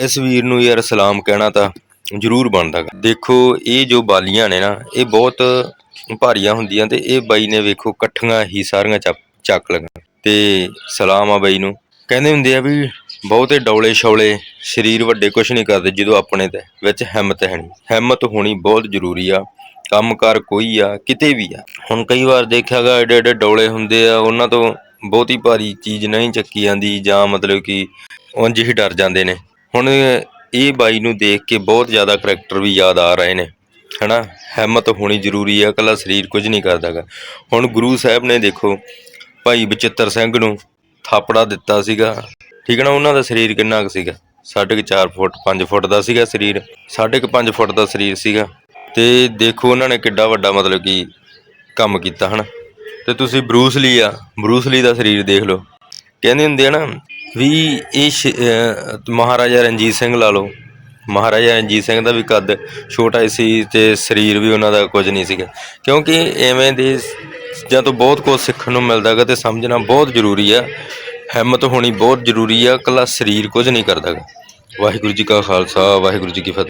ਇਸ ਵੀਰ ਨੂੰ ਯਾਰ ਸਲਾਮ ਕਹਿਣਾ ਤਾਂ ਜ਼ਰੂਰ ਬਣਦਾ ਗਾ। ਦੇਖੋ, ਇਹ ਜੋ ਬਾਲੀਆਂ ਨੇ ਨਾ, ਇਹ ਬਹੁਤ ਭਾਰੀਆਂ ਹੁੰਦੀਆਂ ਤੇ ਇਹ ਬਾਈ ਨੇ ਵੇਖੋ ਇਕੱਠੀਆਂ ਹੀ ਸਾਰੀਆਂ ਚੱਕ ਚੱਕ ਲਈਆਂ। ਤੇ ਸਲਾਮ ਆ ਬਾਈ ਨੂੰ। ਕਹਿੰਦੇ ਹੁੰਦੇ ਆ ਵੀ ਬਹੁਤੇ ਡੌਲੇ ਛੌਲੇ ਸਰੀਰ ਵੱਡੇ ਕੁਛ ਨਹੀਂ ਕਰਦੇ ਜਦੋਂ ਆਪਣੇ ਦੇ ਵਿੱਚ ਹਿੰਮਤ ਹੈ ਨਹੀਂ। ਹਿੰਮਤ ਹੋਣੀ ਬਹੁਤ ਜ਼ਰੂਰੀ ਆ, ਕੰਮਕਾਰ ਕੋਈ ਆ, ਕਿਤੇ ਵੀ ਆ। ਹੁਣ ਕਈ ਵਾਰ ਦੇਖਿਆਗਾ ਐਡੇ ਐਡੇ ਡੌਲੇ ਹੁੰਦੇ ਆ, ਉਹਨਾਂ ਤੋਂ ਬਹੁਤੀ ਭਾਰੀ ਚੀਜ਼ ਨਹੀਂ ਚੱਕੀ ਜਾਂਦੀ ਜਾਂ ਮਤਲਬ ਕਿ ਉਂਝ ਹੀ ਡਰ ਜਾਂਦੇ ਨੇ। ਹੁਣ ਇਹ ਬਾਈ ਨੂੰ ਦੇਖ ਕੇ ਬਹੁਤ ਜ਼ਿਆਦਾ ਕਰੈਕਟਰ ਵੀ ਯਾਦ ਆ ਰਹੇ ਨੇ, ਹਨਾ? ਹਿੰਮਤ ਹੋਣੀ ਜ਼ਰੂਰੀ ਆ, ਇਕੱਲਾ ਸਰੀਰ ਕੁਝ ਨਹੀਂ ਕਰਦਾਗਾ। ਹੁਣ ਗੁਰੂ ਸਾਹਿਬ ਨੇ ਦੇਖੋ, ਭਾਈ ਬਚਿੱਤਰ ਸਿੰਘ ਨੂੰ ਥਾਪੜਾ ਦਿੱਤਾ ਸੀਗਾ। ਠੀਕ ਹੈ ਨਾ? ਉਹਨਾਂ ਦਾ ਸਰੀਰ ਕਿੰਨਾ ਕੁ ਸੀਗਾ? ਸਾਢੇ ਕੁ ਚਾਰ ਫੁੱਟ 5 ਫੁੱਟ ਦਾ ਸੀਗਾ ਸਰੀਰ। ਸਾਢੇ ਕੁ 5 ਫੁੱਟ ਦਾ ਸਰੀਰ ਸੀਗਾ। ਤੇ ਦੇਖੋ, ਉਹਨਾਂ ਨੇ ਕਿੱਡਾ ਵੱਡਾ ਮਤਲਬ ਕਿ ਕੰਮ ਕੀਤਾ, ਹਨਾ? ਤੇ ਤੁਸੀਂ ਬਰੂਸ ਲੀ ਆ। ਬਰੂਸ ਲੀ ਦਾ ਸਰੀਰ ਦੇਖ ਲਓ। ਕਹਿੰਦੇ ਹੁੰਦੇ ਆ ਨਾ ਵੀ ਇਹ ਸ਼- ਮਹਾਰਾਜਾ ਰਣਜੀਤ ਸਿੰਘ ਲਾ ਲਓ। ਮਹਾਰਾਜਾ ਰਣਜੀਤ ਸਿੰਘ ਦਾ ਵੀ ਕੱਦ ਛੋਟਾ ਹੀ ਸੀ ਤੇ ਸਰੀਰ ਵੀ ਉਹਨਾਂ ਦਾ ਕੁਝ ਨਹੀਂ ਸੀਗਾ। ਕਿਉਂਕਿ ਐਵੇਂ ਦੇ ਚੀਜ਼ਾਂ ਤੋਂ ਬਹੁਤ ਕੁਝ ਸਿੱਖਣ ਨੂੰ ਮਿਲਦਾ ਗਾ ਤੇ ਸਮਝਣਾ ਬਹੁਤ ਜ਼ਰੂਰੀ ਆ। ਹਿੰਮਤ ਹੋਣੀ ਬਹੁਤ ਜ਼ਰੂਰੀ ਆ, ਇਕੱਲਾ ਸਰੀਰ ਕੁਝ ਨਹੀਂ ਕਰਦਾ ਗਾ। ਵਾਹਿਗੁਰੂ ਜੀ ਕਾ ਖਾਲਸਾ, ਵਾਹਿਗੁਰੂ ਜੀ ਕੀ ਫਤਿਹ।